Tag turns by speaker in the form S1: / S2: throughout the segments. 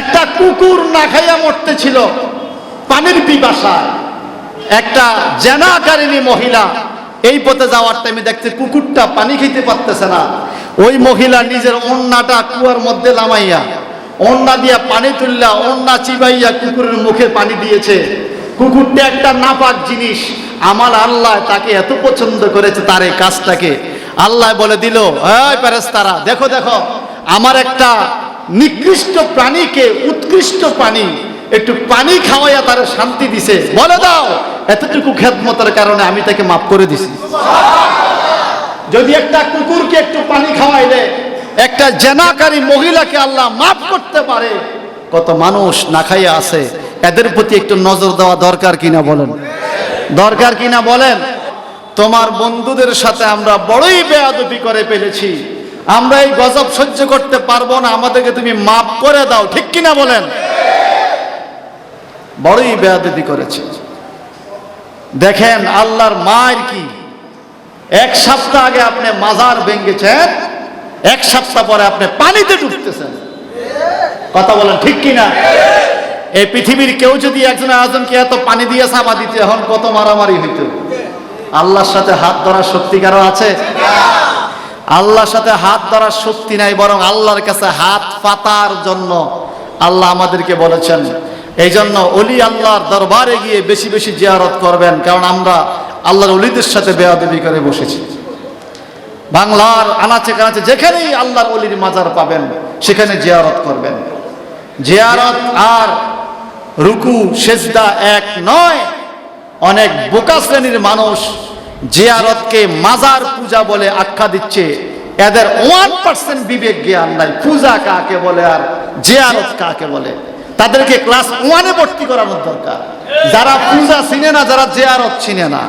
S1: একটা কুকুর না খাইয়া মরতেছিল, পানির পিপাসায়। একটা জেনাকারিনী মহিলা, এই পথে যাওয়ার টাইমে দেখতে কুকুরটা পানি খেতে পারতেছে না। ওই মহিলা নিজের অন্নাটা কুয়ার মধ্যে লামাইয়া অন্না দিয়া পানি তুললা, অন্না চিবাইয়া কুকুরের মুখে পানি দিয়েছে। কুকুরটা একটা নাপাক জিনিস, আমার আল্লাহ তাকে এত পছন্দ করেছে তার এই কাজটাকে। আল্লাহ বলে দিল, এই তারা দেখো দেখো, আমার একটা নিকৃষ্ট প্রাণীকে উৎকৃষ্ট প্রাণী একটু পানি খাওয়াইয়া তার শান্তি দিছে। বলে দাও, এতটুকু খেদমতের কারণে আমি তাকে মাফ করে দিছি। যদি একটা কুকুরকে একটু পানি খাওয়াইলে একটা জেনাকারী মহিলাকে আল্লাহ মাফ করতে পারে। কত মানুষ না খাইয়া আছে, এদের প্রতি একটু নজর দেওয়া দরকার কিনা বলেন? দরকার কিনা বলেন? তোমার বন্ধুদের সাথে আমরা বড়ই বেয়াদবি করে ফেলেছি। আমরা এই গজব সহ্য করতে পারব না, আমাদেরকে তুমি মাফ করে দাও, ঠিক কিনা বলেন? বড়ই বেয়াদবি করেছে। দেখেন, আল্লাহর মায়ের কি? এক সপ্তাহ আগে আপনি মাজার ভেঙ্গেছেন এক সপ্তাহ পরে আপনি পানিতে ডুবতেছেন। কথা বলেন ঠিক কিনা? এই পৃথিবীর কেউ যদি একজন আজনকে এত পানি দিয়ে সামা দিতে, এখন কত মারামারি হইতো? আল্লাহর সাথে হাত ধরার শক্তি কারও আছে? আল্লাহর সাথে হাত ধরার শক্তি নাই, বরং আল্লাহর কাছে হাত পাতার জন্য আল্লাহ আমাদেরকে বলেছেন। এই জন্য অলি আল্লাহর দরবারে গিয়ে বেশি বেশি জিয়ারত করবেন, কারণ আমরা আল্লাহর অলিদের সাথে বেয়াদবি করে বসেছি। বাংলার আনাচে কানাচে যেখানেই আল্লাহর অলির মাজার পাবেন, সেখানে জিয়ারত করবেন। জিয়ারত আর রুকু, সেজদা এক নয়, অনেক বোকা শ্রেণির মানুষ জিয়ারতকে মাজার পূজা বলে আখ্যা দিচ্ছে। এদের ওয়ান পার্সেন্ট বিবেক জ্ঞান নাই। পূজা কাকে বলে আর জিয়ারত কাকে বলে? তাদেরকে ক্লাস ওয়ানে ভর্তি করানোর দরকার। যারা পূজা চিনে না, যারা জিয়ারত চিনে না।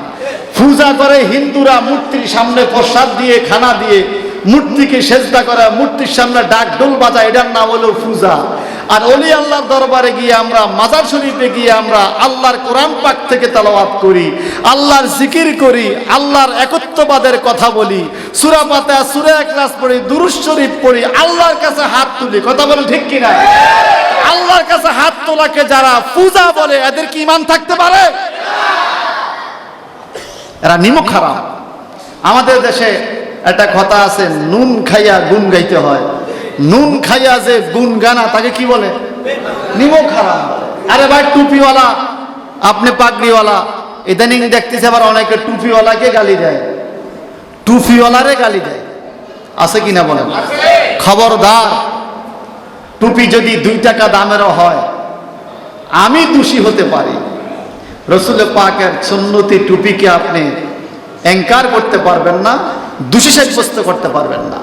S1: পূজা করে হিন্দুরা মূর্তির সামনে প্রসাদ দিয়ে, খানা দিয়ে, মূর্তিকে সেজদা করে, মূর্তির সামনে ডাক ডোল বাজা এটার নাম হলো পূজা। আর অলি আল্লাহর দরবারে গিয়ে আমরা মাজার শরীফে গিয়ে আমরা আল্লাহর কোরআন পাক থেকে তালাওয়াত করি, আল্লাহর জিকির করি, আল্লাহর একত্ববাদের কথা বলি, সুরা পাতা সুরা একলাস পড়ি, দুরুস শরীফ পড়ি, আল্লাহর কাছে হাত তুলি। কথা বলে ঠিক কিনা? আল্লাহর কাছে হাত তোলাকে যারা পূজা বলে, এদের কি ইমান থাকতে পারে? এরা নিমক খারাপ। আমাদের দেশে একটা কথা আছে, নুন খাইয়া গুন গাইতে হয়। নুন খাইয়া যে গুন গানা তাকে কি বলে? নিমক খারাপ আরে ভাই, টুপিওয়ালা, আপনি পাগড়িওয়ালা। ইদানিং দেখতেছে আবার অনেকে টুপিওয়ালাকে গালি দেয়। টুপিওয়ালারে গালি দেয়। আছে কিনা বলেন? খবরদার, টুপি যদি দুই টাকা দামেরও হয়, আমি দোষী হতে পারি। রসুল পাকের সুন্নতি টুপিকে আপনি অ্যাঙ্কার করতে পারবেন না, দোষী সাব্যস্ত করতে পারবেন না।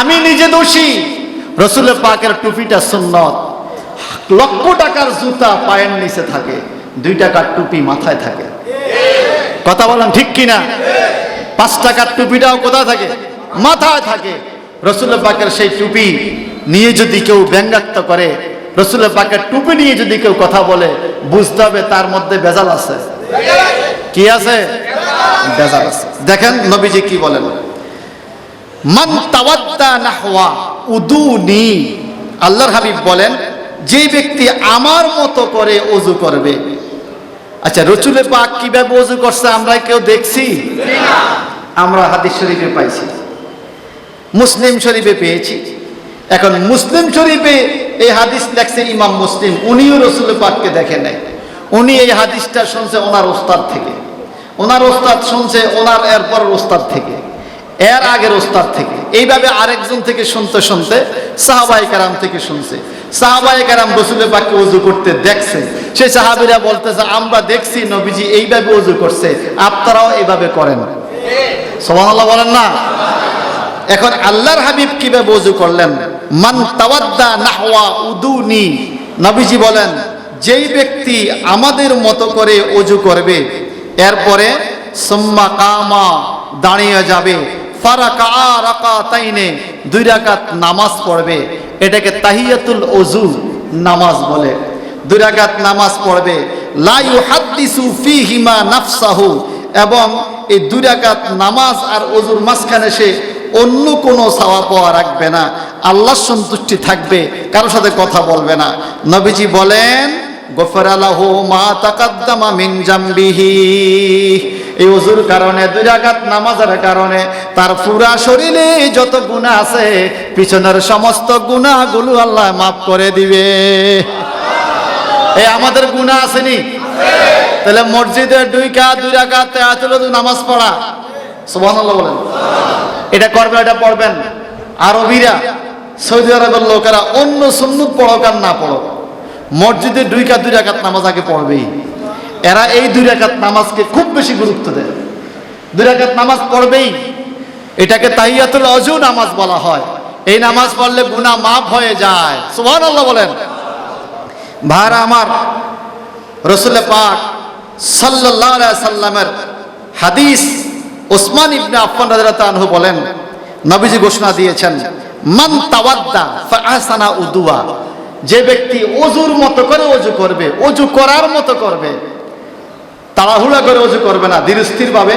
S1: আমি নিজে দোষী। রসুল পাকের টুপিটা সুন্নত। লক্ষ টাকার জুতা পায়ের নিচে থাকে, দুই টাকার টুপি মাথায় থাকে। কথা বলেন ঠিক কিনা? পাঁচ টাকার টুপিটাও কোথায় থাকে? মাথায় থাকে। রসুল পাকের সেই টুপি নিয়ে যদি কেউ ব্যঙ্গাত্ম করে রসুলের পাকের টুপি নিয়ে যদি কেউ কথা বলে, বুঝতে হবে তার মধ্যে বেজাল আছে। কি আছে? বেজাল আছে। দেখেন নবীজি কি বলেন। মান তাওয়াদ্দা নাহওয়া, উদুনি। আল্লাহর হাবিব বলেন, যে ব্যক্তি আমার মতো করে অজু করবে। আচ্ছা রসুলে পাক কীভাবে অজু করছে আমরা কেউ দেখছি? আমরা হাদিস শরীফে পাইছি। মুসলিম শরীফে পেয়েছি। এখন মুসলিম শরীফে এই হাদিস লেখছে ইমাম মুসলিম, উনিও রসুল পাককে দেখে নাই। উনি এই হাদিসটা শুনছে ওনার ওস্তাদ থেকে। ওনার ওস্তাদ শুনছে ওনার এরপর ওস্তাদ থেকে। এর আগের ওস্তাদ থেকে। এইভাবে আরেকজন থেকে শুনতে শুনতে সাহাবাই কারাম থেকে শুনছে। সাহাবাই কারাম রসুলের পাককে উজু করতে দেখছে। সে সাহাবিরা বলতেছে, আমরা দেখছি নবীজি এইভাবে উজু করছে। আপনারাও এইভাবে করেন। সোমান বলেন না। এখন আল্লাহর হাবিব কীভাবে উজু করলেন? মান তাওয়াদ্দা নাহওয়া উদুনি। নবীজি বলেন, যেই ব্যক্তি আমাদের মতো করে অজু করবে, এরপরে সুম্মা কামা দাঁড়িয়ে যাবে। ফারাকা রাকা তাইনে, দুই রাকাত নামাজ পড়বে। এটাকে তাহিয়াতুল অজু নামাজ বলে। দুই রাকাত নামাজ পড়বে। লা ইউহাদ্দিসু ফীহিমা নাফসাহু। এবং এই দুই রাকাত নামাজ আর অজুর মাঝখানে সে অন্য কোনো চাওয়া পাওয়া রাখবে না। আল্লাহর সন্তুষ্টি থাকবে কারোর সাথে কথা বলবে না। নবীজি বলেন গফর আলাহ মা তাকাদ্দামা মিন এই ওজুর কারণে, দুই রাকাত নামাজের কারণে তার পুরা শরীরে যত গুনাহ আছে, পিছনের সমস্ত গুনাহগুলো আল্লাহ মাফ করে দিবে। এই আমাদের গুনাহ আসেনি তাহলে মসজিদে দুই কা দুই রাকাত তেয়াতুল নামাজ পড়া। সুবহানাল্লাহ বলেন। এটা করবেন, এটা পড়বেন। আরবিরা, সৌদি আরবের লোকেরা অন্য সুন্নত পড়ো কার না পড়ো মসজিদে দুই কাত দুই রাকাত নামাজ আগে পড়বেই। এরা এই দুই রাকাত নামাজকে খুব বেশি গুরুত্ব দেয়। দুই রাকাত নামাজ পড়বেই। এটাকে তাইয়াতুল অজু নামাজ বলা হয়। এই নামাজ পড়লে গুনাহ মাফ হয়ে যায়। সুবহানাল্লাহ বলেন। ভাড়া আমার রসুল পাক সাল্লামের হাদিস ওসমান ইবনে রাদিয়াল্লাহু আনহু বলেন, নবীজি ঘোষণা দিয়েছেন, মান তাওয়াদ্দা ফাআসানা উদুয়া। যে ব্যক্তি অজুর মতো করে অজু করবে, অজু করার মতো করবে, তাড়াহুড়া করে অজু করবে না ধীর স্থির ভাবে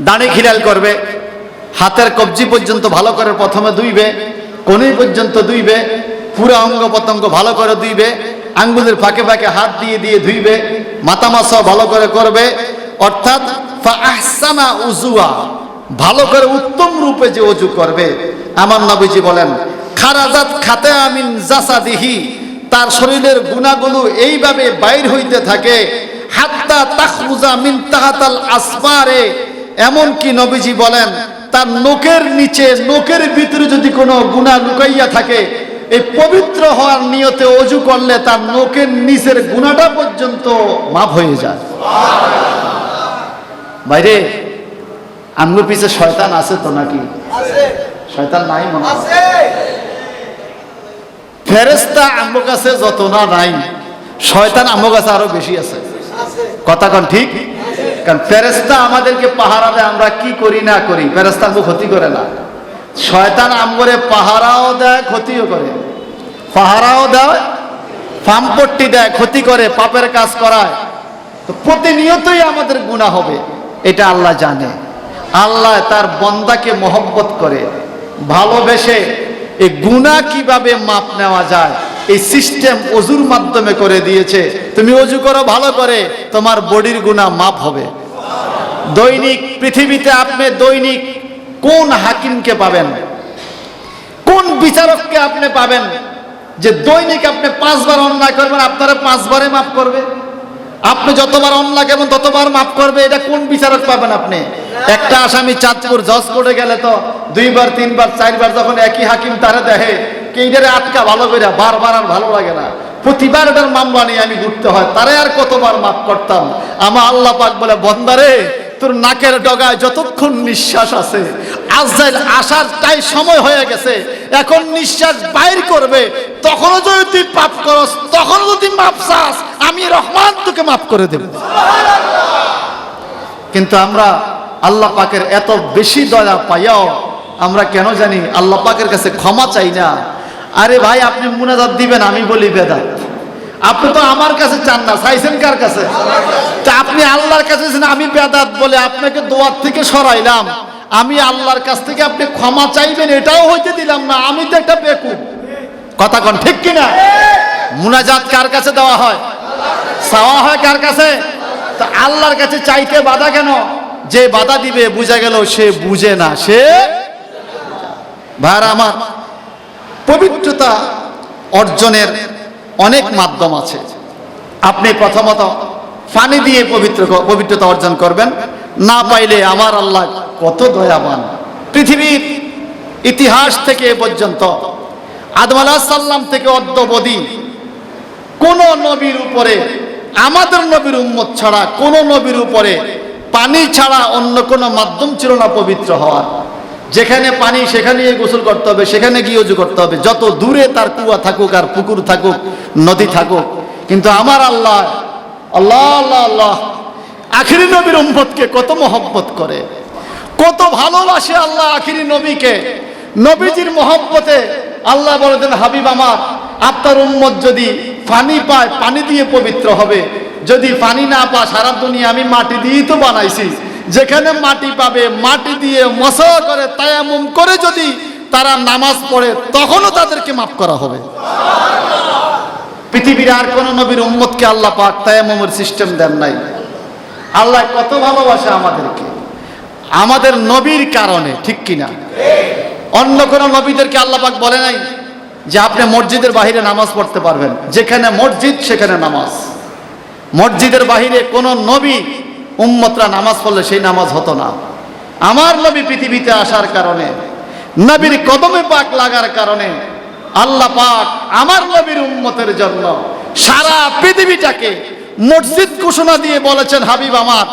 S1: দাঁড়ি খিলাল করবে হাতের কবজি পর্যন্ত ভালো করে প্রথমে ধুইবে কোনি পর্যন্ত ধুইবে, পুরো অঙ্গ প্রত্যঙ্গ ভালো করে ধুইবে, আঙ্গুলের ফাঁকে ফাঁকে হাত দিয়ে দিয়ে ধুইবে মাথা মাসা ভালো করে করবে, অর্থাৎ উজুয়া, ভালো করে উত্তম রূপে যে অজু করবে। আমার নবীজি বলেন, খারাজাত খাতে আমিন জাসাদিহি তার শরীরের গুণাগুলো এইভাবে বাইর হইতে থাকে, হাত্তা তাখরুজা মিন তাহাতাল আসমারে এমন কি নবীজি বলেন তার নোকের নিচে নোকের ভিতরে যদি কোনো গুণা লুকাইয়া থাকে এই পবিত্র হওয়ার নিয়তে অজু করলে তার নোকের নিচের গুণাটা পর্যন্ত মাফ হয়ে যায়। বাইরে আমগো পিছে শয়তান আছে তো নাকি? শয়তান নাই মনে। ফেরেস্তা আমগো কাছে যত না নাই শয়তান আমগো কাছে আরও বেশি আছে। কথা কন ঠিক? কারণ ফেরেস্তা আমাদেরকে পাহারা দেয়, আমরা কি করি না করি? ফেরেস্তা আমগো ক্ষতি করে না। শয়তান আমগরে পাহারাও দেয়, ক্ষতিও করে। পাহারাও দেয় ফামপট্টি দেয়, ক্ষতি করে, পাপের কাজ করায়। তো প্রতিনিয়তই আমাদের গুণা হবে, এটা আল্লাহ জানে। আল্লাহ তার বন্দাকে মহব্বত করে, ভালোবেসে এই গুণা কীভাবে মাপ নেওয়া যায় এই সিস্টেম অজুর মাধ্যমে করে দিয়েছে। তুমি অজু করো, ভালো করে। তোমার বডির গুণা মাপ হবে। দৈনিক, পৃথিবীতে আপনি দৈনিক কোন হাকিমকে পাবেন? কোন বিচারককে আপনি পাবেন? যে দৈনিক আপনি পাঁচবার অন্যায় করবেন, আপনারা পাঁচবারে মাফ করবে। আপনি যতবার অন্যায় করবেন, ততবার মাফ করবে। এটা কোন বিচারক পাবেন আপনি? একটা আসামি চাঁদপুর জজ করে গেলে তো দুইবার, তিনবার, চারবার যখন একই হাকিম তারা দেখে কেইটারে আটকা ভালো করে বারবার আর ভালো লাগে না। প্রতিবার এটার মামলা নিয়ে আমি ঘুরতে হয়, তারে আর কতবার মাফ করতাম? আমার আল্লাহ পাক বলে, বন্দারে, তোর নাকের ডগায় যতক্ষণ নিঃশ্বাস আছে আজরাইল আসার তাই সময় হয়ে গেছে, এখন নিঃশ্বাস বাইর করবে, তখনও যদি তুই পাপ করস তখন যদি মাপ চাস, আমি রহমান তোকে মাফ করে দেব। কিন্তু আমরা আল্লাহ পাকের এত বেশি দয়া পাইয়াও আমরা কেন জানি আল্লাহ পাকের কাছে ক্ষমা চাই না। আরে ভাই, আপনি মুনাজাত দিবেন, আমি বলি বেদাত। আপনি তো আমার কাছে চান না, চাইছেন কার কাছে? তা আপনি আল্লাহর কাছে আমি বেদাত বলে আপনাকে দোয়ার থেকে সরাইলাম। আমি আল্লাহর কাছ থেকে আপনি ক্ষমা চাইবেন, এটাও হইতে দিলাম না, আমি তো একটা বেকুব কথা কন, ঠিক কিনা? মুনাজাত কার কাছে দেওয়া হয়? চাওয়া হয় কার কাছে? তা আল্লাহর কাছে চাইতে বাধা কেন? যে বাধা দিবে, বুঝা গেল সে বুঝে না, সে ভাইরা আমার পবিত্রতা অর্জনের অনেক মাধ্যম আছে। আপনি প্রথমত পানি দিয়ে পবিত্র পবিত্রতা অর্জন করবেন। না পাইলে আমার আল্লাহ কত দয়াবান। পৃথিবীর ইতিহাস থেকে এ পর্যন্ত, আদম আলাহ সাল্লাম থেকে অদ্যবধি কোন নবীর উপরে, আমাদের নবীর উম্মত ছাড়া কোন নবীর উপরে পানি ছাড়া অন্য কোনো মাধ্যম ছিল না পবিত্র হওয়ার। যেখানে পানি সেখানে গোসল করতে হবে, সেখানে গিয়ে উজু করতে হবে। যত দূরে তার কুয়া থাকুক আর পুকুর থাকুক, নদী থাকুক। কিন্তু আমার আল্লাহ আল্লাহ আল্লাহ আল্লাহ, আখিরি নবীর উম্মতকে কত মহব্বত করে। কত ভালোবাসে আল্লাহ আখিরি নবীকে। নবীজির মহব্বতে আল্লাহ বলেছেন, হাবিব আমার, আপনার উম্মত যদি পানি পায়, পানি দিয়ে পবিত্র হবে। যদি পানি না পায় সারা দুনিয়া আমি মাটি দিয়েই তো বানাইছি। যেখানে মাটি পাবে, মাটি দিয়ে মশা করে তায়ামুম করে যদি তারা নামাজ পড়ে, তখনও তাদেরকে মাফ করা হবে। পৃথিবীর আর কোন নবীর উম্মতকে আল্লাহ পাক তায়ামুমের সিস্টেম দেন নাই। আল্লাহ কত ভালোবাসে আমাদেরকে। আমাদের নবীর কারণে, ঠিক কিনা? অন্য কোনো নবীদেরকে আল্লাহ পাক বলে নাই যে আপনি মসজিদের বাহিরে নামাজ পড়তে পারবেন। যেখানে মসজিদ, সেখানে নামাজ। মসজিদের বাহিরে কোন নবী উম্মতরা নামাজ পড়লে সেই নামাজ হতো না। আমার নবী পৃথিবীতে আসার কারণে, নবীর কদমে পাক লাগার কারণে আল্লাহ পাক আমার নবীর উম্মতের জন্য সারা পৃথিবীটাকে মসজিদ ঘোষণা দিয়ে বলেছেন, হাবিব আমার,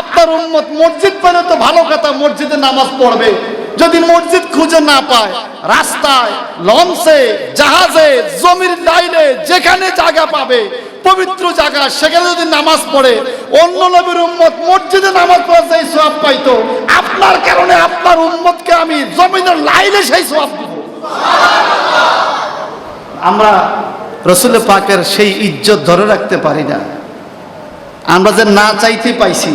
S1: আপনার উম্মত মসজিদ পেলে তো ভালো কথা, মসজিদে নামাজ পড়বে। যদি মসজিদ খুঁজে না পায়, রাস্তায়, লঞ্চে, জাহাজে, জমির লাইনে যেখানে জায়গা পাবে পবিত্র জায়গা, সেখানে যদি নামাজ পড়ে, অন্য নবীর উম্মত মসজিদে নামাজ পড়ে সেই সব পাইতো, আপনার কারণে আপনার উম্মতকে আমি জমিনের লাইনে সেই সব দিব। আমরা রসুল পাকের সেই ইজ্জত ধরে রাখতে পারি না। আমরা যে না চাইতে পাইছি,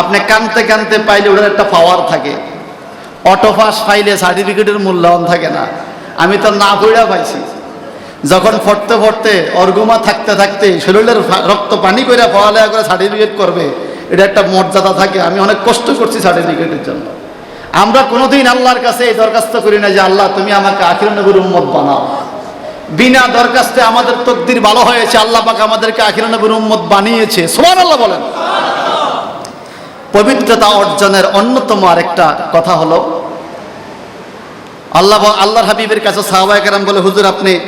S1: আপনি কানতে কানতে পাইলে ওটার একটা পাওয়ার থাকে। অটো পাস পাইলে সার্টিফিকেটের মূল্যায়ন থাকে না। আমি তো না পড়া পাইছি। যখন ফটতে ফটতে অর্গুমা থাকতে থাকতে শরীরের রক্ত পানি করে পড়ালেখা করে সার্টিফিকেট করবে, এটা একটা মর্যাদা থাকে। আমি অনেক কষ্ট করছি সার্টিফিকেটের জন্য। আমরা কোনোদিন আল্লাহর কাছে এই দরখাস্ত করি না যে, আল্লাহ, তুমি আমাকে আখির নবীর উম্মত বানাও। বিনা দরখাস্তে আমাদের তকদির ভালো হয়েছে, আল্লাহ পাক আমাদেরকে আখির নবীর উম্মত বানিয়েছে। সোমান আল্লাহ বলেন। পবিত্রতা অর্জনের অন্যতম আরেকটা কথা হলো, আল্লাহ আল্লাহর হাবিবের কাছে সাহাবায়ে কেরাম বলে, হুজুর, আপনি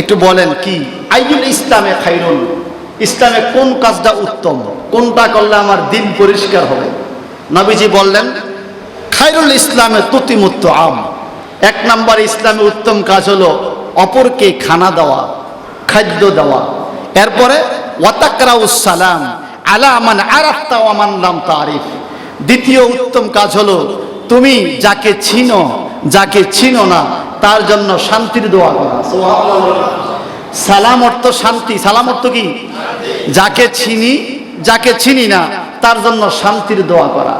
S1: একটু বলেন কি? আইয়ুল ইসলামে খাইরুল ইসলামে কোন কাজটা উত্তম? কোনটা করলে আমার দিন পরিষ্কার হবে? নবীজি বললেন, খাইরুল ইসলামে তুতিমুত্ত আম। এক নম্বর ইসলামে উত্তম কাজ হলো অপরকে খানা দেওয়া, খাদ্য দেওয়া। এরপরে সালাম আলা আমান আরাফতা ওয়ামান লাম তারিফ। দ্বিতীয় উত্তম কাজ হলো তুমি যাকে চিনো যাকে চিনো না, তার জন্য শান্তির দোয়া করা। সালাম অর্থ শান্তি। সালাম অর্থ কি? যাকে চিনি যাকে চিনি না, তার জন্য শান্তির দোয়া করা।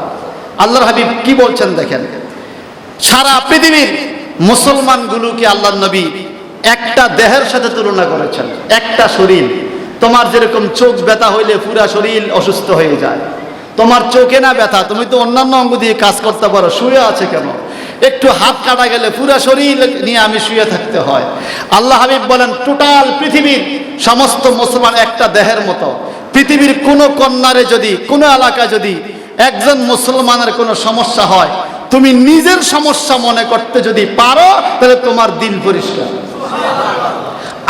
S1: আল্লাহর হাবিব কি বলছেন দেখেন? সারা পৃথিবীর মুসলমানগুলোকে আল্লাহ নবী একটা দেহের সাথে তুলনা করেছেন, একটা শরীর। তোমার যেরকম চোখ ব্যথা হইলে পুরা শরীর অসুস্থ হয়ে যায়। তোমার চোখে না ব্যথা, তুমি তো অন্যান্য অঙ্গ দিয়ে কাজ করতে পারো, শুয়ে আছে কেন? একটু হাত কাটা গেলে পুরা শরীর নিয়ে আমি শুয়ে থাকতে হয়। আল্লাহ হাবিব বলেন, টোটাল পৃথিবীর সমস্ত মুসলমান একটা দেহের মতো। পৃথিবীর কোনো কন্যারে যদি, কোনো এলাকা যদি একজন মুসলমানের কোনো সমস্যা হয়, তুমি নিজের সমস্যা মনে করতে যদি পারো, তাহলে তোমার দিল পরিষ্কার।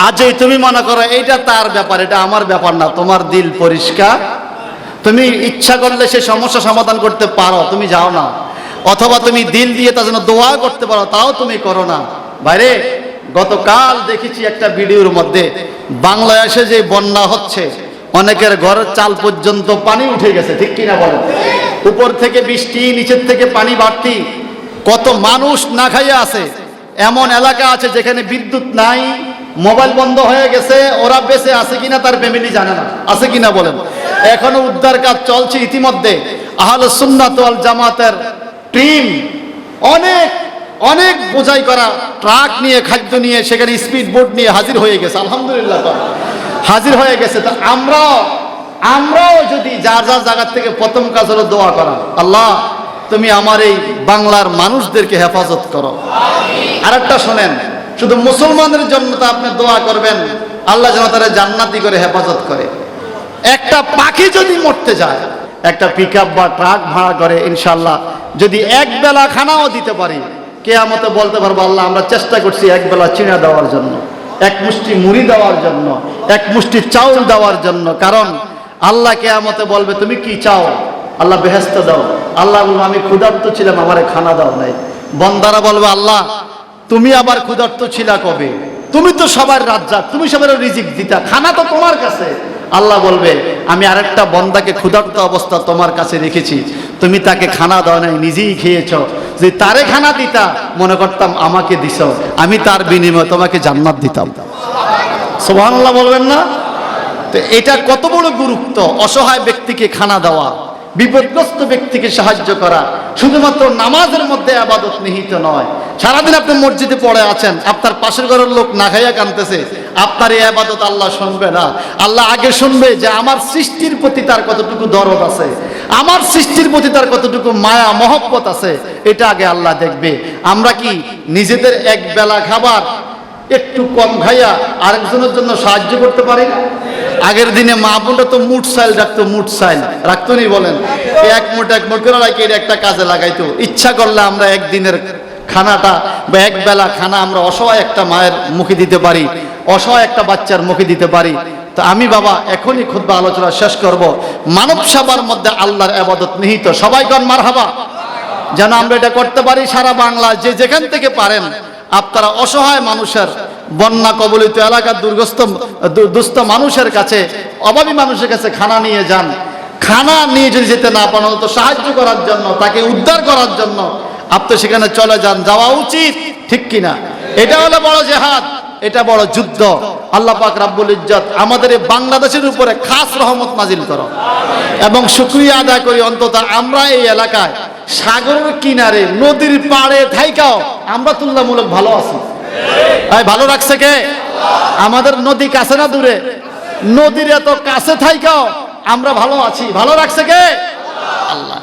S1: আজই তুমি মনে করো এটা তার ব্যাপার, এটা আমার ব্যাপার না, তোমার দিল পরিষ্কার। তুমি ইচ্ছা করলে সে সমস্যা সমাধান করতে পারো, তুমি যাও না। অথবা তুমি দিল দিয়ে তার জন্য দোয়া করতে পারো, তাও তুমি করো না। বাইরে, গতকাল দেখেছি একটা ভিডিওর মধ্যে, বাংলাদেশে যে বন্যা হচ্ছে, অনেকের ঘরের চাল পর্যন্ত পানি উঠে গেছে, ঠিক কিনা বলেন? উপর থেকে বৃষ্টি, নিচের থেকে পানি বাড়তি, কত মানুষ না খাইয়া আছে। এমন এলাকা আছে যেখানে বিদ্যুৎ নাই, মোবাইল বন্ধ হয়ে গেছে, ওরা বেঁচে আছে কিনা তার ফ্যামিলি জানে না। আছে কিনা বলেন? এখনও উদ্ধার কাজ চলছে ইতিমধ্যে। আহলে সুন্নাত জামাতের টিম অনেক অনেক বোঝাই করা ট্রাক নিয়ে, খাদ্য নিয়ে, সেখানে স্পিড বোট নিয়ে হাজির হয়ে গেছে, আলহামদুলিল্লাহ হাজির হয়ে গেছে, তো আমরাও আমরাও যদি যার যার জায়গার থেকে প্রথম কাজ হলো দোয়া করা। আল্লাহ, তুমি আমার এই বাংলার মানুষদেরকে হেফাজত করো। আর একটা শোনেন, শুধু মুসলমানদের জন্য তো আপনি দোয়া করবেন, আল্লাহ যেন তারা জান্নাতি করে হেফাজত করে। একটা পাখি যদি মরতে যায় একটা পিক বা ট্রাক ভাড়া করে ইনশাল্লাহ যদি এক বেলা খানাও দিতে পারি, কেয়ামতে বলতে পারব, আল্লাহ, আমরা চেষ্টা করছি এক বেলা চিনা দেওয়ার জন্য, এক মুষ্টি মুড়ি দেওয়ার জন্য, এক মুষ্টি চাউল দেওয়ার জন্য। কারণ আল্লাহ কে কেয়ামতে বলবে, তুমি কি চাও? আল্লাহ বেহেস্ত দাও। আল্লাহ বলবে, আমি ক্ষুধার্ত ছিলাম, আমারে খানা দাও নাই। বন্দারা বলবে, আল্লাহ, তুমি আবার ক্ষুধার্ত ছিলা কবে? তুমি তো সবার রাজ্জাক, তুমি সবার রিজিক দিতা, খানা তো তোমার কাছে। আল্লাহ বলবে আমি আরেকটা বন্দাকে ক্ষুধার্ত অবস্থা তোমার কাছে রেখেছি। তুমি তাকে খানা দাও নাই, নিজেই খেয়েছ। যে তারে খানা দিতা, মনে করতাম আমাকে দিস আমি তার বিনিময়ে তোমাকে জান্নাত দিতাম। সোহানাল্লাহ বলবেন না? তো এটা কত বড় গুরুত্ব, অসহায় ব্যক্তিকে খানা দেওয়া, বিপদগ্রস্ত ব্যক্তিকে সাহায্য করা। শুধুমাত্র নামাজের মধ্যে আবাদত নিহিত নয়। সারাদিন আপনি মসজিদে পড়ে আছেন, আপনার পাশের ঘরের লোক না খাইয়া কানতেছে। আপনার এই আবাদত আল্লাহ শুনবে না। আল্লাহ আগে শুনবে যে আমার সৃষ্টির প্রতি তার কতটুকু দরদ আছে, আমার সৃষ্টির প্রতি তার কতটুকু মায়া, মহব্বত আছে, এটা আগে আল্লাহ দেখবে। আমরা কি নিজেদের এক বেলা খাবার একটু কম খাইয়া আরেকজনের জন্য সাহায্য করতে পারি আগের দিনে মা বোনটা তো মুঠ সাইল রাখতো, মুঠ সাইল। রাখতো নি বলেন? এক মুঠ এক মুঠ করে রাখি একটা কাজে লাগাইতো। ইচ্ছা করলে আমরা একদিনের খানাটা বা এক বেলা খানা আমরা অসহায় একটা মায়ের মুখে দিতে পারি। অসহায় একটা বাচ্চার মুখে দিতে পারি। তো আমি বাবা, এখনই খুদ্া আলোচনা শেষ করব। মানব সেবার মধ্যে আল্লাহর আবাদত নিহিত। সবাই কন মার হাবা যেন আমরা এটা করতে পারি সারা বাংলা, যে যেখান থেকে পারেন, আপনারা অসহায় মানুষের, বন্যা কবলিত এলাকার দুর্গস্ত দু- দুস্থ মানুষের কাছে, অভাবী মানুষের কাছে খানা নিয়ে যান। খানা নিয়ে যদি যেতে না পারেন তো সাহায্য করার জন্য, তাকে উদ্ধার করার জন্য, আপনি সেখানে চলে যান। যাওয়া উচিত, ঠিক কিনা? এটা হলো বড় জেহাদ। এটা বড় যুদ্ধ। আল্লাহ পাক রাব্বুল ইজ্জত আমাদের এই বাংলাদেশের উপরে খাস রহমত নাজিল করো। এবং শুক্রিয়া আদায় করি অন্তত আমরা এই এলাকায় সাগরের কিনারে, নদীর পাড়ে থাইকাও আমরা তুলনামূলক ভালো আছি। এই ভালো রাখছে কে? আমাদের নদী কাছে না দূরে? নদীর এত কাছে থাইকাও আমরা ভালো আছি। ভালো রাখছে কে? আল্লাহ।